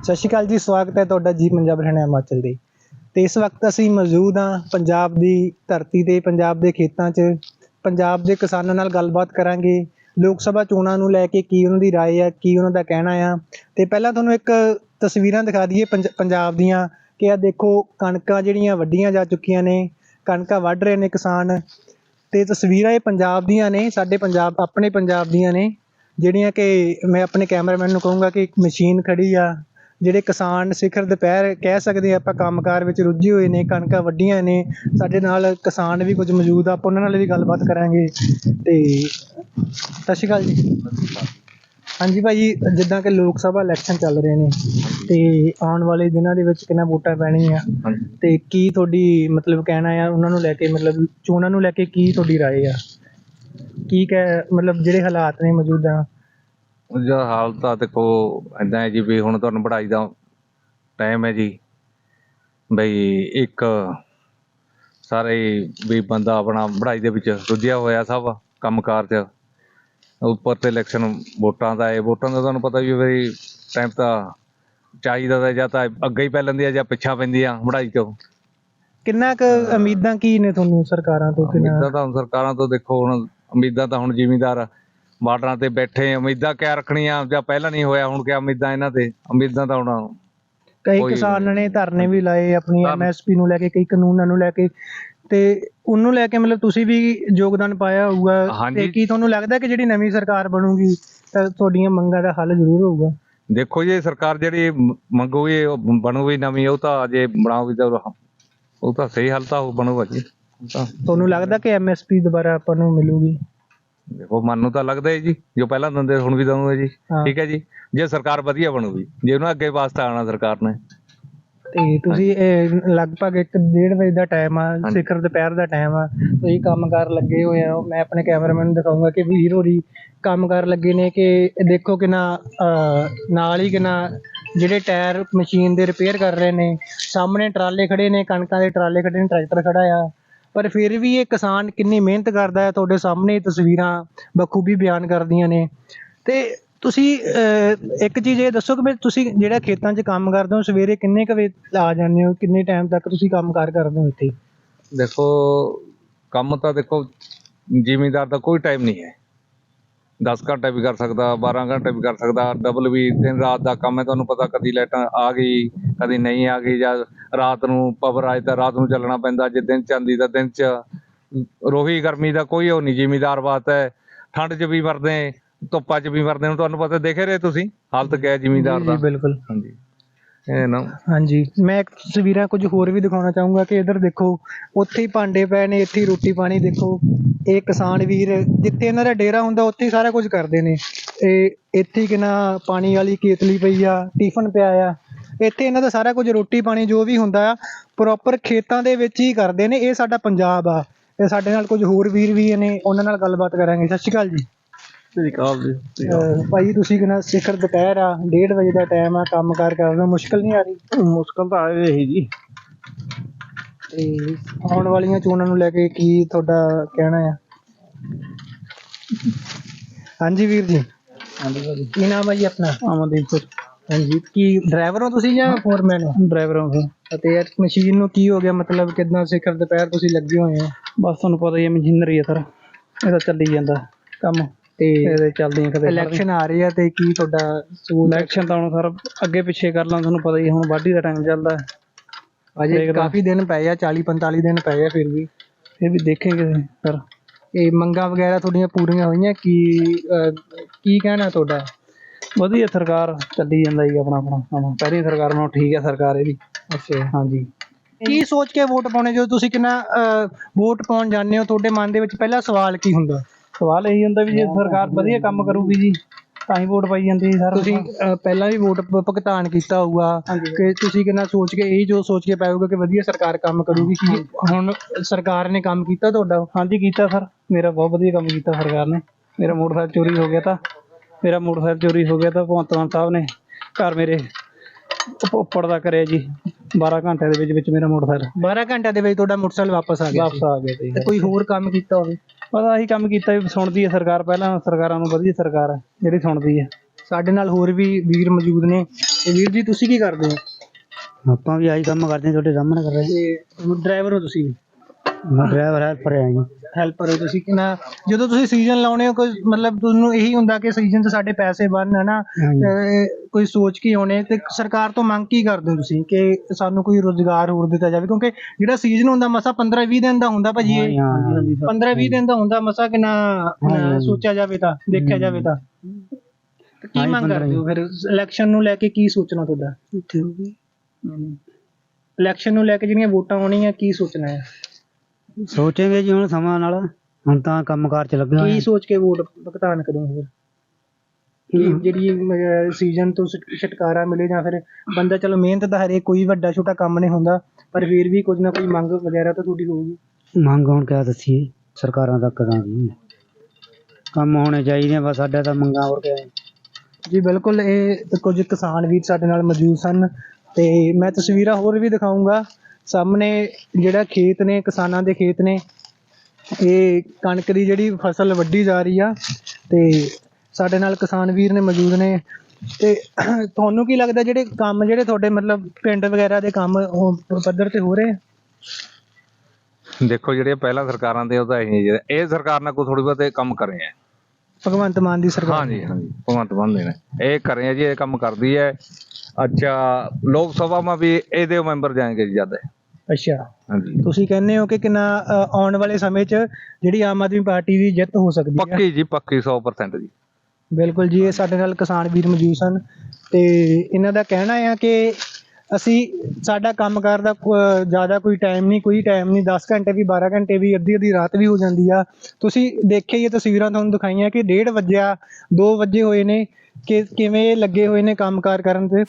ਸਤਿ ਸ਼੍ਰੀ ਅਕਾਲ ਜੀ ਸਵਾਗਤ ਹੈ ਤੁਹਾਡਾ ਜੀ ਪੰਜਾਬ ਹਰਿਆਣਾ ਹਿਮਾਚਲ ਦੇ ਤੇ ਇਸ ਵਕਤ ਅਸੀਂ ਮੌਜੂਦ ਹਾਂ ਪੰਜਾਬ ਦੀ ਧਰਤੀ ਤੇ ਪੰਜਾਬ ਦੇ ਖੇਤਾਂ 'ਚ ਪੰਜਾਬ ਦੇ ਕਿਸਾਨਾਂ ਨਾਲ ਗੱਲਬਾਤ ਕਰਾਂਗੇ ਲੋਕ ਸਭਾ ਚੋਣਾਂ ਨੂੰ ਲੈ ਕੇ ਕੀ ਉਹਨਾਂ ਦੀ رائے ਹੈ ਕੀ ਉਹਨਾਂ ਦਾ ਕਹਿਣਾ ਆ ਤੇ ਪਹਿਲਾਂ ਤੁਹਾਨੂੰ ਇੱਕ ਤਸਵੀਰਾਂ ਦਿਖਾ ਦਈਏ ਪੰਜ- ਪੰਜਾਬ ਦੀਆਂ ਕਿ ਆ ਦੇਖੋ ਕਣਕਾਂ ਜਿਹੜੀਆਂ ਵੱਡੀਆਂ ਜਾ ਚੁੱਕੀਆਂ ਨੇ ਕਣਕਾਂ ਵੱਢ ਰਹੇ ਨੇ ਕਿਸਾਨ ਤੇ ਤਸਵੀਰਾਂ ਇਹ ਪੰਜਾਬ ਦੀਆਂ ਨੇ ਸਾਡੇ ਪੰਜਾਬ ਆਪਣੇ ਪੰਜਾਬ ਦੀਆਂ ਨੇ ਜਿਹੜੀਆਂ ਕਿ ਮੈਂ ਆਪਣੇ ਕੈਮਰਾਮੈਨ ਨੂੰ ਕਹੂੰਗਾ ਕਿ ਇੱਕ ਮਸ਼ੀਨ ਖੜੀ ਆ ਜਿਹੜੇ ਕਿਸਾਨ ਸਿਖਰ ਦੁਪਹਿਰ ਕਹਿ ਸਕਦੇ ਆਪਾਂ ਕੰਮਕਾਰ ਵਿੱਚ ਰੁੱਝੇ ਹੋਏ ਨੇ ਕਣਕਾਂ ਵੱਡੀਆਂ ਨੇ ਸਾਡੇ ਨਾਲ ਕਿਸਾਨ ਵੀ ਕੁਝ ਮੌਜੂਦ ਆ ਆਪਾਂ ਉਹਨਾਂ ਨਾਲ ਵੀ ਗੱਲਬਾਤ ਕਰਾਂਗੇ। ਤੇ ਸਤਿ ਸ਼੍ਰੀ ਅਕਾਲ ਜੀ। ਹਾਂਜੀ ਭਾਈ ਜਿੱਦਾਂ ਕਿ ਲੋਕ ਸਭਾ ਇਲੈਕਸ਼ਨ ਚੱਲ ਰਹੇ ਨੇ ਤੇ ਆਉਣ ਵਾਲੇ ਦਿਨਾਂ ਦੇ ਵਿੱਚ ਕਿੰਨਾ ਵੋਟਾਂ ਪੈਣੀਆਂ? ਤੇ ਕੀ ਤੁਹਾਡੀ ਮਤਲਬ ਕਹਿਣਾ ਆ ਉਹਨਾਂ ਨੂੰ ਲੈ ਕੇ ਮਤਲਬ ਚੋਣਾਂ ਨੂੰ ਲੈ ਕੇ ਕੀ ਤੁਹਾਡੀ ਰਾਏ ਆ? ਕੀ ਕਹਿ ਮਤਲਬ ਜਿਹੜੇ ਹਾਲਾਤ ਨੇ ਮੌਜੂਦਾ ਜੋ ਹਾਲ ਤਾਂ ਦੇਖੋ ਇਦਾਂ ਹੈ ਜੀ ਵੀ ਹੁਣ ਤੁਹਾਨੂੰ ਪੜ੍ਹਾਈ ਦਾ ਟਾਈਮ ਹੈ ਜੀ। ਬਈ ਇੱਕ ਸਾਰੇ ਵੀ ਬੰਦਾ ਆਪਣਾ ਪੜ੍ਹਾਈ ਦੇ ਵਿੱਚ ਰੁੱਝਿਆ ਹੋਇਆ ਸਭ ਕੰਮਕਾਰ 'ਚ। ਉੱਪਰ ਤੇ ਇਲੈਕਸ਼ਨ ਵੋਟਾਂ ਦਾ ਹੈ। ਵੋਟਾਂ ਦਾ ਤੁਹਾਨੂੰ ਪਤਾ ਵੀ ਬਈ ਟਾਈਮ ਤਾਂ ਚਾਹੀਦਾ ਤਾਂ ਜਾਂ ਤਾਂ ਅੱਗੇ ਹੀ ਪੈ ਲੈਂਦੀ ਆ ਜਾਂ ਪਿੱਛਾ ਪੈਂਦੀ ਆ ਪੜ੍ਹਾਈ ਤੋਂ। ਕਿੰਨਾ ਕੁ ਉਮੀਦਾਂ ਕੀ ਨੇ ਤੁਹਾਨੂੰ ਸਰਕਾਰਾਂ ਤੋਂ? ਕਿੰਨਾ ਉਮੀਦਾਂ ਤਾਂ ਹੁਣ ਸਰਕਾਰਾਂ ਤੋਂ ਦੇਖੋ ਹੁਣ ਉਮੀਦਾਂ ਤਾਂ ਹੁਣ ਜ਼ਿਮੀਂਦਾਰ ਬਾਰਡਰਾਂ ਤੇ ਬੈਠੇ ਉਮੀਦਾਂ ਕਿਆ ਰੱਖਣੀਆਂ ਜਾਂ ਪਹਿਲਾਂ ਨਹੀਂ ਹੋਇਆ ਹੁਣ ਕਿਆ ਉਮੀਦਾਂ ਇਹਨਾਂ ਤੇ? ਉਮੀਦਾਂ ਤਾਂ ਹੁਣ ਕਈ ਕੋਈ ਕਿਸਾਨ ਨੇ ਧਰਨੇ ਵੀ ਲਾਏ ਆਪਣੀ ਐਮਐਸਪੀ ਨੂੰ ਲੈ ਕੇ ਕਈ ਕਾਨੂੰਨਾਂ ਨੂੰ ਲੈ ਕੇ ਤੇ ਉਹਨੂੰ ਲੈ ਕੇ ਮਤਲਬ ਤੁਸੀਂ ਵੀ ਯੋਗਦਾਨ ਪਾਇਆ ਹੋਊਗਾ। ਤੇ ਕੀ ਤੁਹਾਨੂੰ ਲੱਗਦਾ ਕਿ ਜਿਹੜੀ ਨਵੀਂ ਸਰਕਾਰ ਬਣੂਗੀ ਤਾਂ ਤੁਹਾਡੀਆਂ ਮੰਗਾਂ ਦਾ ਹੱਲ ਜ਼ਰੂਰ ਹੋਊਗਾ? ਦੇਖੋ ਜੀ ਸਰਕਾਰ ਜਿਹੜੀ ਮੰਗੂਗੀ ਉਹ ਬਣੂਗੀ ਨਵੀਂ ਉਹ ਤਾਂ ਅਜੇ ਬਣਾਉਗੀ ਤਾਂ ਉਹ- ਤਾਂ ਸਹੀ ਹੱਲ ਤਾਂ ਬਣੂਗਾ ਜੀ। ਤੁਹਾਨੂੰ ਲੱਗਦਾ ਕਿ ਐਮਐਸਪੀ ਦੁਬਾਰਾ ਆਪਾਂ ਨੂੰ ਮਿਲੂਗੀ? ਦੇਖੋ ਮਨ ਨੂੰ ਤਾਂ ਲੱਗਦਾ ਹੈ ਜੀ ਜੋ ਪਹਿਲਾਂ ਦਿੰਦੇ ਹੁਣ ਵੀ ਦਊਂਗੇ ਜੀ। ਹਾਂ। ਠੀਕ ਹੈ ਜੀ? ਜੇ ਸਰਕਾਰ ਵਧੀਆ ਬਣੂਗੀ ਜੇ ਉਹਨਾਂ ਅੱਗੇ ਵਾਸਤਾ ਆਣਾ ਸਰਕਾਰ ਨੇ। ਤੇ ਤੁਸੀਂ ਇਹ ਲਗਭਗ 1:30 ਵਜੇ ਦਾ ਟਾਈਮ ਆ। ਸਿਖਰ ਦੁਪਹਿਰ ਦਾ ਟਾਈਮ ਆ। ਤੁਸੀਂ ਕੰਮਕਾਰ ਲੱਗੇ ਹੋਏ ਆ ਮੈਂ ਆਪਣੇ ਕੈਮਰਾਮੈਨ ਨੂੰ ਦਿਖਾਉਂਗਾ ਕਿ ਵੀਰ ਹੋਰੀ ਕੰਮਕਾਰ ਲੱਗੇ ਨੇ ਕਿ ਇਹ ਦੇਖੋ ਕਿੰਨਾ ਅਹ, ਨਾਲ ਹੀ ਕਿੰਨਾ ਜਿਹੜੇ ਟਾਇਰ ਮਸ਼ੀਨ ਦੇ ਰਿਪੇਅਰ ਕਰ ਰਹੇ ਨੇ। ਸਾਹਮਣੇ ਟਰਾਲੇ ਖੜੇ ਨੇ ਕਣਕਾਂ ਦੇ ਟਰਾਲੇ ਖੜੇ ਨੇ ਟਰੈਕਟਰ ਖੜਾ ਆ। ਪਰ ਫਿਰ ਵੀ ਇਹ ਕਿਸਾਨ ਕਿੰਨੀ ਮਿਹਨਤ ਕਰਦਾ ਹੈ ਤੁਹਾਡੇ ਸਾਹਮਣੇ ਤਸਵੀਰਾਂ ਬਖੂਬੀ ਬਿਆਨ ਕਰਦੀਆਂ ਨੇ। ਤੇ ਤੁਸੀਂ ਅਹ, ਇੱਕ ਚੀਜ਼ ਇਹ ਦੱਸੋ ਕਿ ਤੁਸੀਂ ਜਿਹੜਾ ਖੇਤਾਂ 'ਚ ਕੰਮ ਕਰਦੇ ਹੋ ਸਵੇਰੇ ਕਿੰਨੇ ਕੁ ਵਜੇ ਆ ਜਾਂਦੇ ਹੋ? ਕਿੰਨੇ ਟਾਈਮ ਤੱਕ ਤੁਸੀਂ ਕੰਮ ਕਾਰ ਕਰਦੇ ਹੋ ਇੱਥੇ? ਦੇਖੋ ਕੰਮ ਤਾਂ ਦੇਖੋ ਜ਼ਿਮੀਂਦਾਰ ਦਾ ਕੋਈ ਟਾਈਮ ਨਹੀਂ ਹੈ। 10 ਘੰਟੇ ਵੀ ਕਰ ਸਕਦਾ 12 ਘੰਟੇ ਵੀ ਕਰ ਸਕਦਾ ਡਬਲ ਵੀ ਦਿਨ ਰਾਤ ਦਾ ਕੰਮ ਹੈ ਤੁਹਾਨੂੰ ਪਤਾ ਕਦੀ ਲਾਈਟਾਂ ਆ ਗਈ ਕਦੀ ਨਹੀਂ ਆ ਗਈ ਜਾਂ ਰਾਤ ਨੂੰ ਪਾਵਰ ਆਏ ਤਾਂ ਰਾਤ ਨੂੰ ਚੱਲਣਾ ਪੈਂਦਾ ਜੇ ਦਿਨ ਚ ਆਉਂਦੀ ਤਾਂ ਦਿਨ ਚ। ਰੋਹੀ ਗਰਮੀ ਦਾ ਕੋਈ ਉਹ ਨਹੀਂ ਜ਼ਿਮੀਂਦਾਰ ਬਾਤ ਹੈ ਠੰਡ 'ਚ ਵੀ ਮਰਦੇ ਧੁੱਪਾਂ 'ਚ ਵੀ ਮਰਦੇ ਹੁਣ ਤੁਹਾਨੂੰ ਪਤਾ ਦੇਖੇ ਰਹੇ ਤੁਸੀਂ ਹਾਲਤ ਕਿਆ ਜ਼ਿਮੀਂਦਾਰ ਜੀ ਦਾ। ਬਿਲਕੁਲ। ਹਾਂਜੀ। ਇਹ ਨਾ। ਹਾਂਜੀ। ਮੈਂ ਇੱਕ ਤਸਵੀਰਾਂ ਕੁਝ ਹੋਰ ਵੀ ਦਿਖਾਉਣਾ ਚਾਹੂੰਗਾ ਕਿ ਇੱਧਰ ਦੇਖੋ, ਉੱਥੇ ਹੀ ਭਾਂਡੇ ਪਏ ਨੇ, ਇੱਥੇ ਹੀ ਰੋਟੀ ਪਾਣੀ ਦੇਖੋ। ਇਹ ਕਿਸਾਨ ਵੀਰ, ਜਿੱਥੇ ਇਹਨਾਂ ਦਾ ਡੇਰਾ ਹੁੰਦਾ, ਉੱਥੇ ਹੀ ਸਾਰਾ ਕੁਝ ਕਰਦੇ ਨੇ। ਇਹ ਇੱਥੇ ਹੀ ਕਿਨਾ ਪਾਣੀ ਵਾਲੀ ਕੇਤਲੀ ਪਈ ਆ, ਟਿਫਨ ਪਿਆ ਆ। ਇੱਥੇ ਇਹਨਾਂ ਦਾ ਸਾਰਾ ਕੁਝ ਰੋਟੀ ਪਾਣੀ ਜੋ ਵੀ ਹੁੰਦਾ ਆ ਪ੍ਰੋਪਰ ਖੇਤਾਂ ਦੇ ਵਿੱਚ ਹੀ ਕਰਦੇ ਨੇ। ਇਹ ਸਾਡਾ ਪੰਜਾਬ ਆ। ਤੇ ਸਾਡੇ ਨਾਲ ਕੁਝ ਹੋਰ ਵੀਰ ਵੀ ਨੇ, ਉਹਨਾਂ ਨਾਲ ਗੱਲਬਾਤ ਕਰਾਂਗੇ। ਸਤਿ ਸ਼੍ਰੀ ਅਕਾਲ ਜੀ। ਸ੍ਰੀਕਾਲ ਜੀ ਅਹ ਭਾਈ ਤੁਸੀਂ ਕਿਨਾ ਸਿਖਰ ਦੁਪਹਿਰ ਆ 1:30 ਵਜੇ ਦਾ ਟਾਈਮ ਆ ਕੰਮਕਾਰ ਕਰਦੇ ਹੋ ਮੁਸ਼ਕਲ ਨਹੀਂ ਆ ਰਹੀ? ਮੁਸ਼ਕਲ ਤਾਂ ਆਏ ਰਹੀ ਜੀ। ਤੇ ਆਉਣ ਵਾਲੀਆਂ ਚੋਣਾਂ ਨੂੰ ਲੈ ਕੇ ਕੀ ਤੁਹਾਡਾ ਕਹਿਣਾ ਆ? ਹਾਂਜੀ ਵੀਰ ਜੀ। ਹਾਂਜੀ ਭਾਜੀ। ਕੀ ਨਾਮ ਹੈ ਜੀ ਆਪਣਾ? ਅਮਨਦੀਪ ਸਿੰਘ ਹਾਂਜੀ ਕੀ ਡਰਾਈਵਰ ਹੋ ਤੁਸੀਂ ਜਾਂ ਫੋਰਮੈਨ ਹੋ? ਡਰਾਈਵਰ ਹਾਂ ਅਤੇ ਇਹ ਮਸ਼ੀਨ ਨੂੰ ਕੀ ਹੋ ਗਿਆ? ਮਤਲਬ ਕਿਦਾਂ ਸਿਖਰ ਦੁਪਹਿਰ ਤੁਸੀਂ ਲੱਗੇ ਹੋਏ ਹੋ? ਬਸ ਤੁਹਾਨੂੰ ਪਤਾ ਹੀ ਹੈ ਮਸ਼ੀਨਰੀ ਹੈ ਸਰ। ਇਹਦਾ ਚੱਲੀ ਜਾਂਦਾ ਕੰਮ। ਤੇ ਇਹਦੇ ਚੱਲਦੀਆਂ ਕਦੇ ਇਲੈਕਸ਼ਨ ਆ ਰਹੀ ਆ ਤੇ ਕੀ ਤੁਹਾਡਾ ਸਬੂਤ ਇਲੈਕਸ਼ਨ ਤਾਂ ਹੁਣ ਸਰ ਅੱਗੇ ਪਿੱਛੇ ਕਰ ਲਾਂ ਤੁਹਾਨੂੰ ਪਤਾ ਹੀ ਹੁਣ ਵਾਢੀ ਦਾ ਟਾਈਮ ਚੱਲਦਾ। ਹੈ। ਅਜੇ ਦੇਖਦਾ। ਕਾਫੀ ਦਿਨ ਪਏ ਆ 40 45 ਦਿਨ ਪਏ ਆ ਫਿਰ ਵੀ। ਫਿਰ ਵੀ ਦੇਖਾਂਗੇ ਸਰ। ਇਹ ਮੰਗਾਂ ਵਗੈਰਾ ਤੁਹਾਡੀਆਂ ਪੂਰੀਆਂ ਹੋਈਆਂ ਕੀ ਅਹ, ਕੀ ਕਹਿਣਾ ਤੁਹਾਡਾ? ਵਧੀਆ ਸਰਕਾਰ ਚੱਲੀ ਜਾਂਦਾ ਜੀ ਆਪਣਾ ਆਪਣਾ ਕੰਮ ਪਹਿਲੀ ਸਰਕਾਰ ਨਾਲੋਂ ਠੀਕ ਹੈ ਸਰਕਾਰ ਇਹਦੀ ਅੱਛਾ। ਹਾਂਜੀ। ਕੀ ਸੋਚ ਕੇ ਵੋਟ ਪਾਉਣੇ? ਜਦੋਂ ਤੁਸੀਂ ਕਿੰਨਾ ਅਹ, ਵੋਟ ਪਾਉਣ ਜਾਂਦੇ ਹੋ ਤੁਹਾਡੇ ਮਨ ਦੇ ਵਿੱਚ ਪਹਿਲਾ ਸਵਾਲ ਕੀ ਹੁੰਦਾ? ਸਵਾਲ ਇਹੀ ਹੁੰਦਾ ਵੀ ਜੇ ਸਰਕਾਰ ਵਧੀਆ ਕੰਮ ਕਰੂਗੀ ਜੀ ਤਾਂ ਹੀ ਵੋਟ ਪਾਈ ਜਾਂਦੀ ਹੈ ਸਰ ਤੁਸੀਂ ਪਹਿਲਾਂ ਵੀ ਵੋਟ ਭ- ਭੁਗਤਾਨ ਕੀਤਾ ਹੋਊਗਾ ਹਾਂਜੀ। ਕਿ ਤੁਸੀਂ ਕਿੰਨਾ ਸੋਚ ਕੇ ਇਹ ਜੋ ਸੋਚ ਕੇ ਪਾਓਗੇ ਕਿ ਵਧੀਆ ਸਰਕਾਰ ਕੰਮ ਕਰੂਗੀ ਕੀ ਹੁਣ ਸਰਕਾਰ ਨੇ ਕੰਮ ਕੀਤਾ ਤੁਹਾਡਾ? ਹਾਂਜੀ ਕੀਤਾ ਸਰ। ਮੇਰਾ ਬਹੁਤ ਵਧੀਆ ਕੰਮ ਕੀਤਾ ਸਰਕਾਰ ਨੇ। ਮੇਰਾ ਮੋਟਰਸਾਈਕਲ ਚੋਰੀ ਹੋ ਗਿਆ ਤਾਂ ਮੇਰਾ ਮੋਟਰਸਾਈਕਲ ਚੋਰੀ ਹੋ ਗਿਆ ਤਾਂ ਭਗਵੰਤ ਮਾਨ ਸਾਹਿਬ ਨੇ ਘਰ ਮੇਰੇ ਉਪ- ਉੱਪਰ ਦਾ ਕਰਿਆ ਜੀ। 12 ਘੰਟੇ ਦੇ ਵਿੱਚ ਵਿੱਚ ਮੇਰਾ ਮੋਟਰਸਾਈਕਲ। 12 ਘੰਟਿਆਂ ਦੇ ਵਿੱਚ ਤੁਹਾਡਾ ਮੋਟਰਸਾਈਕਲ ਵਾਪਸ ਆ ਗਿਆ ਵਾਪਸ ਆ ਗਿਆ ਜੀ। ਤੇ ਕੋਈ ਹੋਰ ਕੰਮ ਕੀਤਾ ਹੋਵੇ? ਬਸ ਆਹੀ ਕੰਮ ਕੀਤਾ ਵੀ ਸੁਣਦੀ ਹੈ ਸਰਕਾਰ ਪਹਿਲਾਂ ਸਰਕਾਰਾਂ ਨੂੰ ਵਧੀਆ ਸਰਕਾਰ ਹੈ ਜਿਹੜੀ ਸੁਣਦੀ ਹੈ ਸਾਡੇ ਨਾਲ ਹੋਰ ਵੀ ਵੀਰ ਮੌਜੂਦ ਨੇ। ਤੇ ਵੀਰ ਜੀ ਤੁਸੀਂ ਕੀ ਕਰਦੇ ਹੋ? ਆਪਾਂ ਵੀ ਆਹੀ ਕੰਮ ਕਰਦੇ ਹਾਂ ਤੁਹਾਡੇ ਸਾਹਮਣੇ ਕਰ ਰਹੇ ਤੇ ਡਰਾਈਵਰ ਹੋ ਤੁਸੀਂ ਮੈਂ ਡਰਾਈਵਰ ਹੈਲਪਰ ਹਾਂ ਜੀ। ਹੈਲਪਰ ਹੋ ਤੁਸੀਂ ਕਿ ਨਾ ਜਦੋਂ ਤੁਸੀਂ ਸੀਜ਼ਨ ਲਾਉਣੇ ਹੋ ਕੋਈ ਮਤਲਬ ਤੁਹਾਨੂੰ ਇਹੀ ਹੁੰਦਾ ਕਿ ਸੀਜ਼ਨ 'ਚ ਸਾਡੇ ਪੈਸੇ ਬਣਨ ਹਨਾ। ਤੇ ਕੋਈ ਸੋਚ ਕੇ ਆਉਣੇ ਤੇ ਸਰਕਾਰ ਤੋਂ ਮੰਗ ਕੀ ਕਰਦੇ ਹੋ ਤੁਸੀਂ ਕਿ ਸਾਨੂੰ ਕੋਈ ਰੋਜ਼ਗਾਰ ਹੋਰ ਦਿੱਤਾ ਜਾਵੇ? ਕਿਉਂਕਿ ਜਿਹੜਾ ਸੀਜ਼ਨ ਹੁੰਦਾ ਮਸਾ 15 20 ਦਿਨ ਦਾ ਹੁੰਦਾ ਭਾਜੀ ਇਹ। ਹਾਂ, ਹਾਂ। 15 20 ਦਿਨ ਦਾ ਹੁੰਦਾ ਮਸਾ ਕਿ ਨਾ। ਸੋਚਿਆ ਜਾਵੇ ਤਾਂ ਦੇਖਿਆ ਜਾਵੇ ਤਾਂ। ਤੇ ਕੀ ਮੰਗ 15 ਕਰਦੇ ਹੋ ਫਿਰ? ਇਲੈਕਸ਼ਨ ਨੂੰ ਲੈ ਕੇ ਕੀ ਸੋਚਣਾ ਤੁਹਾਡਾ? ਇਲੈਕਸ਼ਨ ਨੂੰ ਲੈ ਕੇ ਜਿਹੜੀਆਂ ਵੋਟਾਂ ਆਉਣੀਆਂ ਕੀ ਸੋਚਣਾ ਹੈ? ਸੋਚਾਂਗੇ ਜੀ ਹੁਣ ਸਮਾਂ ਨਾਲ। ਹੁਣ ਤਾਂ ਕੰਮਕਾਰ ਚ ਲੱਗਣਾ ਕੀ ਸੋਚ ਕੇ ਵੋਟ ਭੁਗਤਾਨ ਕਰੋਗੇ ਫਿਰ? ਕਿ ਜਿਹੜੀ ਸੀਜ਼ਨ ਤੋਂ ਛੁਟ- ਛੁਟਕਾਰਾ ਮਿਲੇ ਜਾਂ ਫਿਰ ਬੰਦਾ ਚਲੋ ਮਿਹਨਤ ਦਾ ਹਰੇਕ ਕੋਈ ਵੱਡਾ ਛੋਟਾ ਕੰਮ ਨਹੀਂ ਹੁੰਦਾ ਪਰ ਫਿਰ ਵੀ ਕੁਝ ਨਾ ਕੋਈ ਮੰਗ ਵਗੈਰਾ ਤਾਂ ਤੁਹਾਡੀ ਹੋਊਗੀ। ਮੰਗ ਹੁਣ ਕਿਆ ਦੱਸੀਏ ਸਰਕਾਰਾਂ ਤੱਕ ਕਰਾਂਗੀ ਕੰਮ ਹੋਣੇ ਚਾਹੀਦੇ ਆ ਬਸ ਸਾਡਾ ਤਾਂ ਮੰਗਾਂ ਹੋਰ ਕਿਆ ਹੈ। ਜੀ ਬਿਲਕੁਲ ਇਹ ਕੁਝ ਕਿਸਾਨ ਵੀਰ ਸਾਡੇ ਨਾਲ ਮੌਜੂਦ ਸਨ ਤੇ ਮੈਂ ਤਸਵੀਰਾਂ ਹੋਰ ਵੀ ਦਿਖਾਉਂਗਾ ਸਾਹਮਣੇ ਜਿਹੜਾ ਖੇਤ ਨੇ ਕਿਸਾਨਾਂ ਦੇ ਖੇਤ ਨੇ ਇਹ ਕਣਕ ਦੀ ਜਿਹੜੀ ਫਸਲ ਵੱਢੀ ਜਾ ਰਹੀ ਆ ਤੇ ਸਾਡੇ ਨਾਲ ਕਿਸਾਨ ਵੀਰ ਨੇ ਮੌਜੂਦ ਨੇ ਤੇ ਤੁਹਾਨੂੰ ਕੀ ਲੱਗਦਾ ਜਿਹੜੇ ਕੰਮ ਜਿਹੜੇ ਤੁਹਾਡੇ ਮਤਲਬ ਪਿੰਡ ਵਗੈਰਾ ਦੇ ਕੰਮ ਪੱਧਰ ਤੇ ਹੋ ਰਹੇ ਆ? ਦੇਖੋ ਜਿਹੜੇ ਪਹਿਲਾਂ ਸਰਕਾਰਾਂ ਦੇ ਉਹ ਤਾਂ ਇਹੀ ਇਹ ਸਰਕਾਰ ਨਾਲ ਕੋਈ ਥੋੜੀ ਬਹੁਤੇ ਕੰਮ ਕਰੇ ਆ। ਭਗਵੰਤ ਮਾਨ ਦੀ ਸਰਕਾਰ ਹਾਂਜੀ ਹਾਂਜੀ ਭਗਵੰਤ ਮਾਨ ਦੇ ਨੇ। ਇਹ ਕਰੇ ਆ ਜੀ ਇਹ ਕੰਮ ਕਰਦੀ ਹੈ। ਅੱਛਾ ਲੋਕ ਸਭਾ ਮਾ ਵੀ ਇਹਦੇ ਮੈਂਬਰ ਜਾਣਗੇ ਜੀ ਜਦ ਅੱਛਾ। ਹਾਂਜੀ। ਤੁਸੀਂ ਕਹਿੰਦੇ ਹੋ ਕਿ ਕਿੰਨਾ ਅ, ਆਉਣ ਵਾਲੇ ਸਮੇਂ 'ਚ ਜਿਹੜੀ ਆਮ ਆਦਮੀ ਪਾਰਟੀ ਦੀ ਜਿੱਤ ਹੋ ਸਕਦੀ ਹੈ ਪੱਕੀ ਜੀ ਪੱਕੀ 100% ਜੀ। ਬਿਲਕੁਲ ਜੀ ਇਹ ਸਾਡੇ ਨਾਲ ਕਿਸਾਨ ਵੀਰ ਮੌਜੂਦ ਸਨ। ਤੇ ਇਹਨਾਂ ਦਾ ਕਹਿਣਾ ਆ ਕਿ ਅਸੀਂ ਸਾਡਾ ਕੰਮਕਾਰ ਦਾ ਜ਼ਿਆਦਾ ਕੋਈ ਟਾਈਮ ਨਹੀਂ ਕੋਈ ਟਾਈਮ ਨਹੀਂ। 10 ਘੰਟੇ ਵੀ 12 ਘੰਟੇ ਵੀ ਅੱਧੀ ਅੱਧੀ ਰਾਤ ਵੀ ਹੋ ਜਾਂਦੀ ਆ। ਤੁਸੀਂ ਦੇਖਿਆ ਹੀ ਇਹ ਤਸਵੀਰਾਂ ਤੁਹਾਨੂੰ ਦਿਖਾਈਆਂ ਕਿ 1:30 ਵਜਿਆ 2 ਵਜੇ ਹੋਏ ਨੇ ਕਿ ਕਿਵੇਂ ਇਹ ਲੱਗੇ ਹੋਏ ਨੇ ਕੰਮਕਾਰ ਕਰਨ ਤੇ।